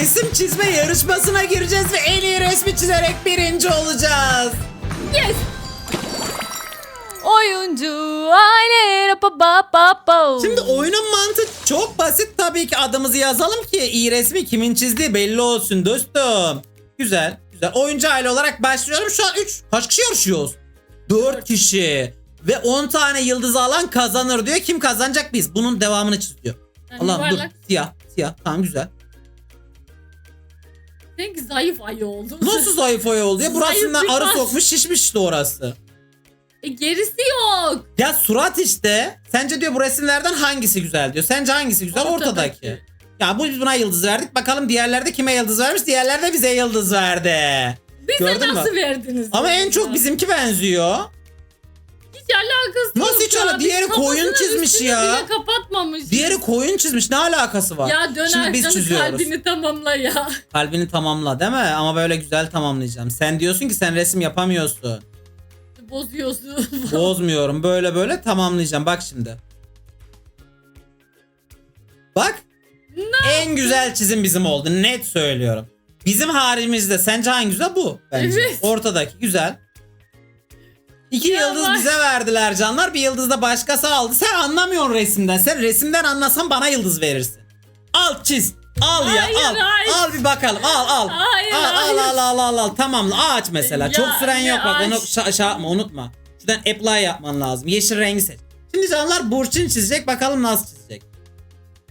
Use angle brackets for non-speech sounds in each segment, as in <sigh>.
resim çizme yarışmasına gireceğiz ve en iyi resmi çizerek birinci olacağız. Yes. Oyuncu aile pa pa pa pa. Şimdi oyunun mantığı çok basit tabii ki adımızı yazalım ki iyi resmi kimin çizdiği belli olsun dostum. Güzel güzel. Oyuncu aile olarak başlıyorum. Şu an 3 kaç kişi yarışıyoruz? 4 kişi. Ve 10 tane yıldız alan kazanır diyor. Kim kazanacak biz? Bunun devamını çiziyor. Yani Allah'ım dur. Siyah. Siyah. Tamam güzel. Sanki zayıf ayı oldu. Nasıl zayıf oy oldu ya? Burasından arı sokmuş şişmiş işte orası. E, gerisi yok. Ya surat işte. Sence diyor bu resimlerden hangisi güzel diyor. Sence hangisi güzel? Ortadaki. Ortadaki. Ya bu biz buna yıldız verdik. Bakalım diğerlerde kime yıldız vermiş? Diğerler de bize yıldız verdi. Bize Gördün mü? nasıl verdiniz? Ama en çok bizimki benziyor. Hiç alakası yok. Nasıl hiç ya. ala- Biz diğeri koyun kafasının çizmiş üstünü ya. bile kapatmamış. Diğeri koyun çizmiş. Ne alakası var? Ya dön Şimdi biz arkanı çiziyoruz. kalbini tamamla ya. Kalbini tamamla değil mi? Ama böyle güzel tamamlayacağım. Sen diyorsun ki sen resim yapamıyorsun. Bozuyorsun. <laughs> Bozmuyorum. Böyle böyle tamamlayacağım. Bak şimdi. Bak. en güzel çizim bizim oldu. Net söylüyorum. Bizim harimizde sence hangi güzel bu? Bence. Evet. Ortadaki güzel. İki Ya yıldız bak. bize verdiler canlar. Bir yıldız da başkası aldı. Sen anlamıyorsun resimden. Sen resimden anlasan bana yıldız verirsin. Al çiz. Al ya Hayır, al. hayır. Al bir bakalım. Al al. Hayır, al, al hayır. al al al al. Tamamla. Ağaç mesela. Ya, Çok süren yok bak. Onu şa- şey yapma unutma. Şuradan apply yapman lazım. Yeşil rengi seç. Şimdi canlar Burçin çizecek. Bakalım nasıl çizecek.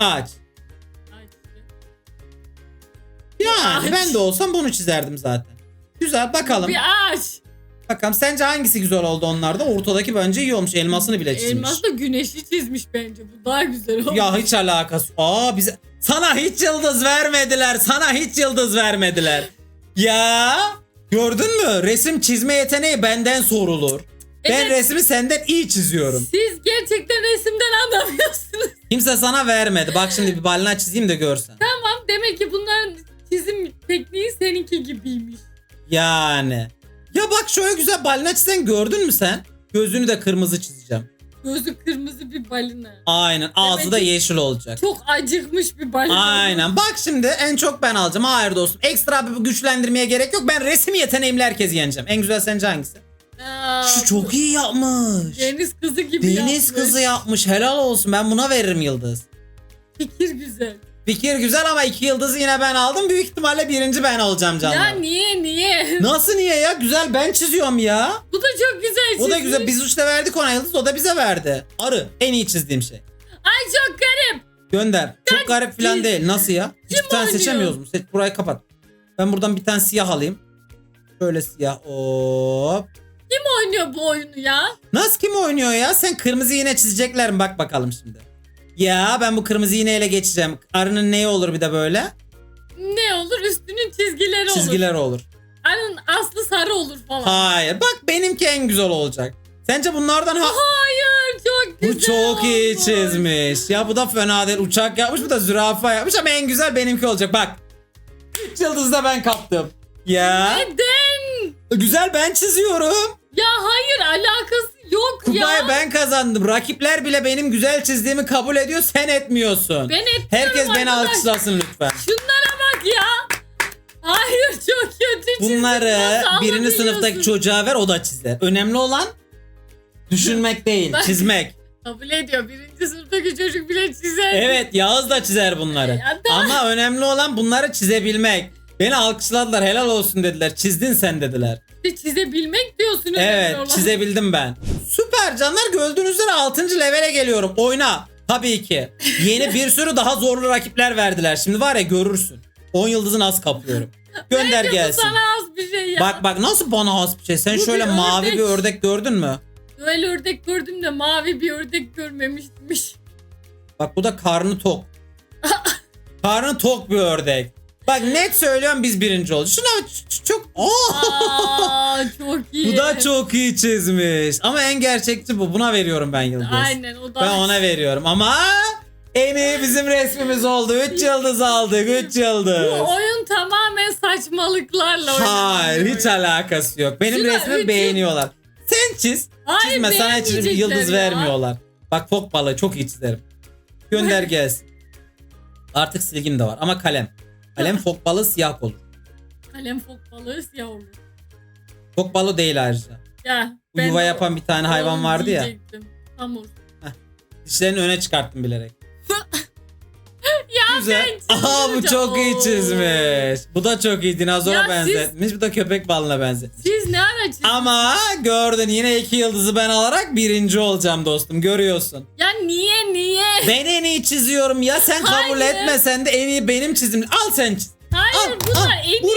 Ağaç. Yani Ağaç. ben de olsam bunu çizerdim zaten. Güzel bakalım. Bir ağaç. Bakalım sence hangisi güzel oldu onlarda? Ortadaki bence iyi olmuş. Elmasını bile çizmiş. Elmas da güneşi çizmiş bence. Bu daha güzel olmuş. Ya hiç alakası. Aa bize sana hiç yıldız vermediler. Sana hiç yıldız vermediler. Ya gördün mü? Resim çizme yeteneği benden sorulur. Ben Evet. resmi senden iyi çiziyorum. Siz gerçekten resimden anlamıyorsunuz. <laughs> Kimse sana vermedi. Bak şimdi bir balina çizeyim de görsen. Tamam demek ki bunların çizim tekniği seninki gibiymiş. Yani. Ya bak şöyle güzel balina çizen gördün mü sen? Gözünü de kırmızı çizeceğim. Gözü kırmızı bir balina. Aynen. Ağzı Demek da ki- yeşil olacak. Çok acıkmış bir balina. Aynen. Bak şimdi en çok ben alacağım. Hayır dostum. Ekstra bir güçlendirmeye gerek yok. Ben resim yeteneğimle herkesi yeneceğim. En güzel sence hangisi? Aa, Şu çok iyi yapmış. Deniz kızı gibi Deniz yapmış. kızı yapmış. Helal olsun. Ben buna veririm yıldız. Fikir güzel. Fikir güzel ama iki yıldızı yine ben aldım. Büyük ihtimalle birinci ben olacağım canlar. Ya niye niye? Nasıl niye ya? Güzel ben çiziyorum ya. Bu da çok güzel O da çizmiş. güzel. Biz işte verdik ona yıldız. O da bize verdi. Arı. En iyi çizdiğim şey. Ay çok garip. Gönder. Çok garip falan değil. Nasıl ya? Kim bir tane seçemiyoruz mu? Seç, burayı kapat. Ben buradan bir tane siyah alayım. Şöyle siyah. Hop. Kim oynuyor bu oyunu ya? Nasıl kim oynuyor ya? Sen kırmızı iğne çizecekler mi? Bak bakalım şimdi. Ya ben bu kırmızı iğneyle geçeceğim. Arının neyi olur bir de böyle? Ne olur üstünün çizgileri olur. Çizgiler olur. Anın aslı sarı olur falan. Hayır. Bak benimki en güzel olacak. Sence bunlardan ha... Hayır çok güzel Bu çok iyi olmuş. çizmiş. Ya bu da fena değil. Uçak yapmış bu da zürafa yapmış ama en güzel benimki olacak. Bak. 3 yıldız da ben kaptım. Ya. Neden? Güzel ben çiziyorum. Ya hayır alakası yok Kupayı ya. ben kazandım. Rakipler bile benim güzel çizdiğimi kabul ediyor. Sen etmiyorsun. Ben etmiyorum Herkes beni arkadaş. alkışlasın lütfen. Şunlara bak ya. Hayır çok kötü çizdim. Bunları Nasıl alabiliyorsun? sınıftaki çocuğa ver o da çizer. Önemli olan düşünmek değil, Bak. çizmek. Kabul ediyor. Birinci sınıftaki çocuk bile çizer. Evet Yağız da çizer bunları. Ya Ama önemli olan bunları çizebilmek. Beni alkışladılar helal olsun dediler. Çizdin sen dediler. İşte <laughs> çizebilmek diyorsun. önemli Evet çizebildim ben. Süper canlar gördüğünüz üzere 6. levele geliyorum. Oyna. Tabii ki. Yeni bir sürü daha zorlu rakipler verdiler. Şimdi var ya görürsün. 10 yıldızı nasıl kapıyorum. Gönder Bence gelsin. Bu sana az bir şey ya. Bak bak nasıl bana has bir şey. Sen Bu şöyle bir mavi ördek. bir ördek gördün mü? Öyle ördek gördüm de mavi bir ördek görmemişmiş. Bak bu da karnı tok. <laughs> karnı tok bir ördek. Bak net söylüyorum biz birinci olduk. Şuna çok... Aa <laughs> çok iyi. bu da çok iyi çizmiş. Ama en gerçekçi bu. Buna veriyorum ben yıldız. Aynen o da. Ben ona veriyorum ama en iyi bizim resmimiz oldu. 3 yıldız aldık. 3 yıldız. Bu oyun tamamen saçmalıklarla. Hayır hiç alakası yok. Benim Şuna resmimi üç- beğeniyorlar. Sen çiz. Hayır, Çizme sana hiç beğenmeyecekler yıldız ya. vermiyorlar. Bak fok balığı çok iyi çizerim. Gönder <laughs> gelsin. Artık silgim de var ama kalem. Kalem fok balığı siyah olur. Kalem fok balığı siyah olur. Fok balığı değil ayrıca. Ya. Bu yuva yapan bir tane hayvan vardı ya. diyecektim. Hamur. Dişlerini öne çıkarttım bilerek. <laughs> Ya Güzel. ben Aha bu çok iyi Oo. çizmiş. Bu da çok iyi. Dinozora Ya siz- benzetmiş. Bu da köpek balığına benzetmiş. Siz ne ara çizdiniz? Ama gördün yine iki yıldızı ben alarak birinci olacağım dostum. Görüyorsun. Ya niye niye? Ben en iyi çiziyorum ya. Sen kabul Hayır. etmesen de en iyi benim çizim. Al sen çiz. Hayır Al, bunlar al. en iyi Burçin değil.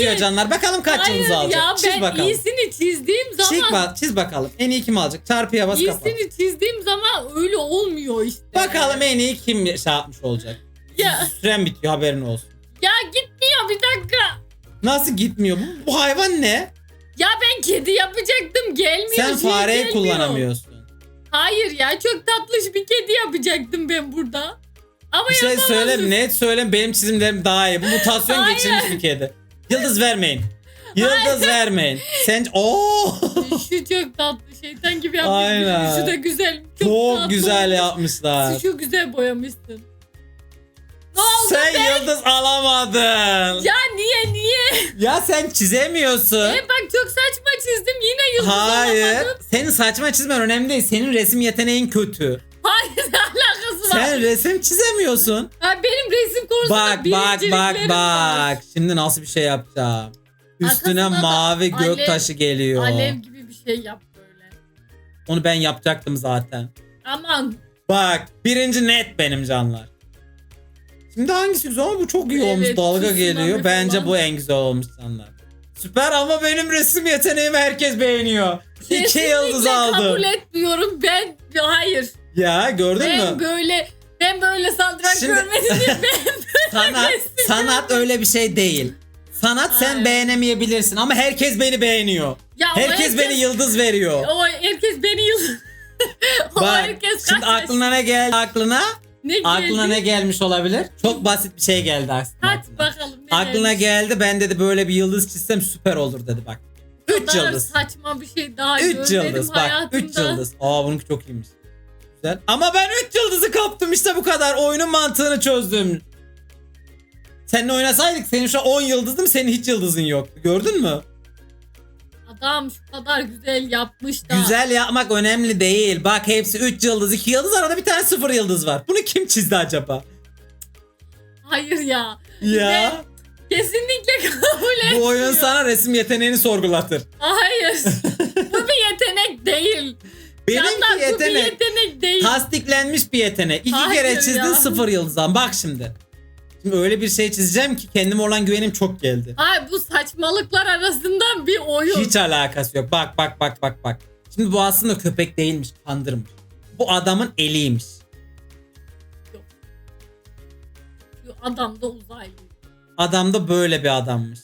Çiziyor canlar. Bakalım kaç Hayır alacak. ya çiz ben bakalım. iyisini çizdiğim Çiz, zaman bak, çiz bakalım. En iyi kim alacak? Çarpıya bas kapat. iyisini çizdiğim zaman öyle olmuyor işte. Bakalım en iyi kim şey yapmış olacak. Ya, Süren bitiyor haberin olsun. ya gitmiyor bir dakika. Nasıl gitmiyor? Bu, bu hayvan ne? Ya ben kedi yapacaktım gelmiyor. Sen şey fareyi gelmiyor. kullanamıyorsun. Hayır ya çok tatlış bir kedi yapacaktım ben burada. Ama Bir şey yapamazdım. söyle net söyle benim çizimlerim daha iyi. Bu mutasyon Hayır. geçirmiş bir kedi. Yıldız vermeyin. Yıldız vermeyin. Sen Oo Şu çok tatlı şeytan gibi yapmışsın. Aynen. Şu da güzel. Çok, çok tatlı güzel yapmışlar. Şu güzel boyamışsın. Ne oldu Sen be? yıldız alamadın. Ya niye niye? Ya sen çizemiyorsun. E bak çok saçma çizdim yine yıldız Hayır. alamadım. Senin saçma çizmen önemli değil. Senin resim yeteneğin kötü. Sen resim çizemiyorsun. Ha, benim resim konusunda Bak bak bak birinciliklerim var. bak. Şimdi nasıl bir şey yapacağım. Üstüne Arkasına da mavi alev- göktaşı geliyor. Alev gibi bir şey yap böyle. Onu ben yapacaktım zaten. Aman Bak birinci net benim canlar. Şimdi hangisi güzel ama bu çok iyi Evet, olmuş dalga tsunami geliyor. Bence falan. bu en güzel olmuş canlar. Süper ama benim resim yeteneğimi herkes beğeniyor. İki kesinlikle yıldız aldım. kabul etmiyorum. Ben hayır. Ya gördün Ben mü? böyle ben böyle saldırak Şimdi- görmedim diye <laughs> ben Sanat, sanat öyle bir şey değil. Sanat sen Aynen. beğenemeyebilirsin ama herkes beni beğeniyor. Ya o Herkes beni yıldız veriyor. O herkes beni yıl. <laughs> o Bak herkes şimdi kaç aklına ne geldi aklına? ne geldi? Aklına ne gelmiş olabilir? Çok basit bir şey geldi aslında. Hadi bakalım ne Aklına gelmiş? geldi ben dedi böyle bir yıldız çizsem süper olur dedi bak. 3 kadar yıldız. saçma bir şey daha 3 görmedim yıldız bak hayatımda. 3 yıldız. Aa bununki çok iyiymiş. Güzel. Ama ben 3 yıldızı kaptım işte bu kadar. Oyunun mantığını çözdüm. Seninle oynasaydık senin şu an 10 yıldızdım senin hiç yıldızın yoktu. Gördün mü? Adam şu kadar güzel yapmış da. Güzel yapmak önemli değil. Bak hepsi 3 yıldız 2 yıldız arada bir tane 0 yıldız var. Bunu kim çizdi acaba? Hayır ya. Ya Kesinlikle kabul etmiyor. bu oyun sana resim yeteneğini sorgulatır. Hayır. <laughs> bu bir yetenek değil. Benimki bu bir yetenek. yetenek değil. Tasdiklenmiş bir yetenek. İki Hayır kere çizdin ya. sıfır yıldız al. Bak şimdi. Şimdi öyle bir şey çizeceğim ki kendime olan güvenim çok geldi. Ay bu saçmalıklar arasından bir oyun. Hiç alakası yok. Bak bak bak bak bak. Şimdi bu aslında köpek değilmiş. Kandırmış. Bu adamın eliymiş. Adam da uzaylı. Adam da böyle bir adammış.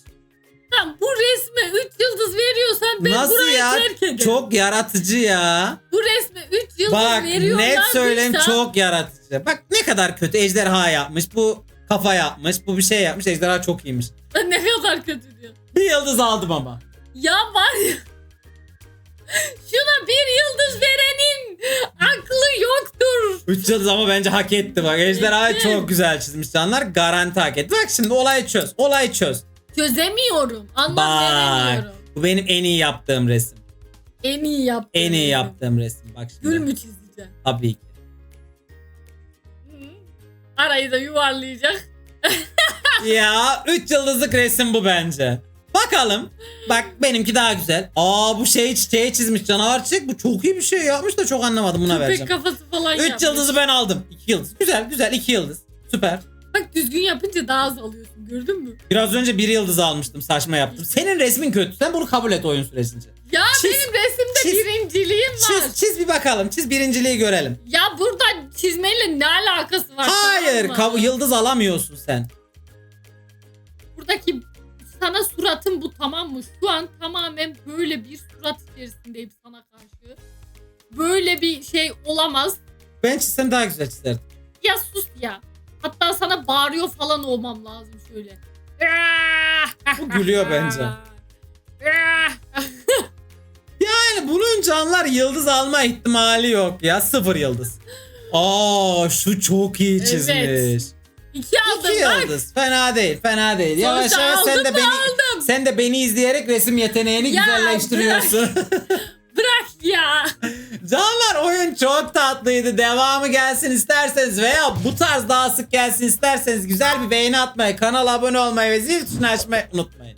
Yıldız veriyorsan ben Nasıl burayı ya? terk ederim. Çok yaratıcı ya. Bu resme 3 yıldız Bak veriyorlar. net söyleyeyim çok yaratıcı. Bak ne kadar kötü. Ejderha yapmış. Bu kafa yapmış. Bu bir şey yapmış. Ejderha çok iyiymiş. <laughs> ne kadar kötü diyor. Bir yıldız aldım ama. Ya var ya. Şuna bir yıldız verenin aklı yoktur. 3 yıldız ama bence hak etti bak. Ejderhayı Etti. çok güzel çizmiş canlar. Garanti hak etti. Bak şimdi olayı çöz. Olayı çöz. Çözemiyorum. Anlam veremiyorum. Bu benim en iyi yaptığım resim. En iyi yaptım. En iyi yaptığım resim. Bak şimdi. Gül mü çizeceğim? Tabii ki. Arayı da yuvarlayacak. <laughs> ya 3 yıldızlık resim bu bence. Bakalım. Bak benimki daha güzel. Aa bu şey çiçeği çizmiş canavar çiçek. Bu çok iyi bir şey yapmış da çok anlamadım buna Köpek vereceğim. kafası falan 3 yapmış. yıldızı ben aldım. 2 yıldız. Güzel güzel 2 yıldız. Süper. Bak düzgün yapınca daha az alıyorsun. Gördün mü? Biraz önce 1 yıldız almıştım. Saçma yaptım. Senin resmin kötü. Sen bunu kabul et oyun süresince. Ya Çiz- benim resimde çiz- birinciliğim var. Çiz, çiz bir bakalım. Çiz birinciliği görelim. Ya burada çizmeyle ne alakası var? Hayır. tamam mı? kav- yıldız alamıyorsun sen. Buradaki sana suratım bu tamam mı? Şu an tamamen böyle bir surat içerisindeyim sana karşı. Böyle bir şey olamaz. Ben çizsem daha güzel çizerdim. Ya sus ya. Hatta sana bağırıyor falan olmam lazım şöyle. Bu gülüyor bence. Yani bunun canlar yıldız alma ihtimali yok ya. Sıfır yıldız. Aa şu çok iyi Evet. çizmiş. İki aldım İki bak. yıldız. Fena değil. Fena değil. Yavaş Sonuçta yavaş sen aldım de beni aldım. sen de beni izleyerek resim yeteneğini Ya, güzelleştiriyorsun. Bırak ya. <laughs> Oyun çok tatlıydı. Devamı gelsin isterseniz veya bu tarz daha sık gelsin isterseniz güzel bir beğeni atmayı, kanala abone olmayı ve zil tuşunu açmayı unutmayın.